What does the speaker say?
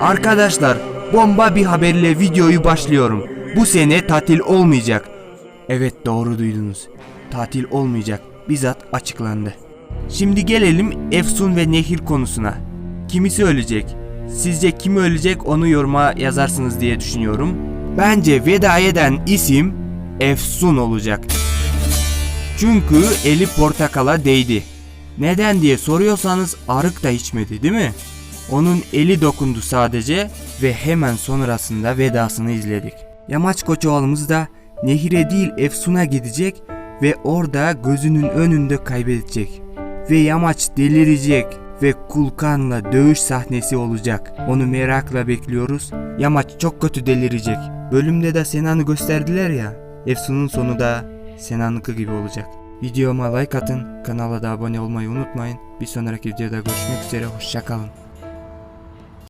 Arkadaşlar bomba bir haberle videoyu başlıyorum. Bu sene tatil olmayacak. Evet doğru duydunuz. Tatil olmayacak. Bizzat açıklandı. Şimdi gelelim Efsun ve Nehir konusuna. Kimisi ölecek? Sizce kim ölecek onu yoruma yazarsınız diye düşünüyorum. Bence veda eden isim Efsun olacak. Çünkü eli portakala değdi. Neden diye soruyorsanız arık da içmedi değil mi? Onun eli dokundu sadece ve hemen sonrasında vedasını izledik. Yamaç Koçoğlu'muz da Nehir'e değil Efsun'a gidecek ve orada gözünün önünde kaybedecek. Ve Yamaç delirecek ve Kulkan'la dövüş sahnesi olacak. Onu merakla bekliyoruz. Yamaç çok kötü delirecek. Bölümde de Senan'ı gösterdiler ya. Efsun'un sonu da Senan'ınki gibi olacak. Videoma like atın, kanala da abone olmayı unutmayın. Bir sonraki videoda görüşmek üzere, hoşçakalın.